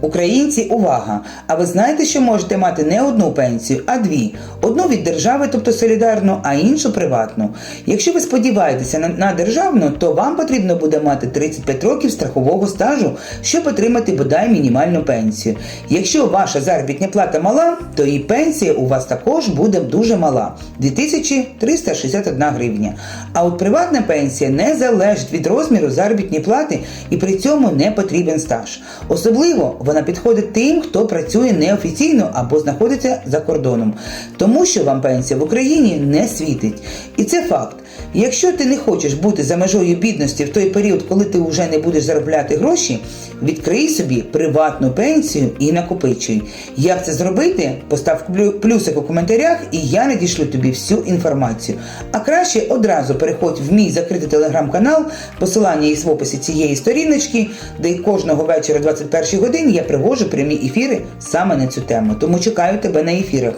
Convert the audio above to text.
Українці, увага! А ви знаєте, що можете мати не одну пенсію, а дві: одну від держави, тобто солідарну, а іншу приватну. Якщо ви сподіваєтеся на, на державну, то вам потрібно буде мати 35 років страхового стажу, щоб отримати бодай мінімальну пенсію. Якщо ваша заробітня плата мала, то і пенсія у вас також буде дуже мала 2361 гривня. А от приватна пенсія не залежить від розміру заробітної плати і при цьому не потрібен стаж. Особливо вона підходить тим, хто працює неофіційно або знаходиться за кордоном, тому що вам пенсія в Україні не світить. І це факт. Якщо ти не хочеш бути за межою бідності в той період, коли ти вже не будеш заробляти гроші, відкрий собі приватну пенсію і накопичуй. Як це зробити? Постав плюсик у коментарях, і я надішлю тобі всю інформацію. А краще одразу переходь в мій закритий телеграм-канал, посилання є в описі цієї сторіночки, де кожного вечора о 21 годині я привожу прямі ефіри саме на цю тему. Тому чекаю тебе на ефірах.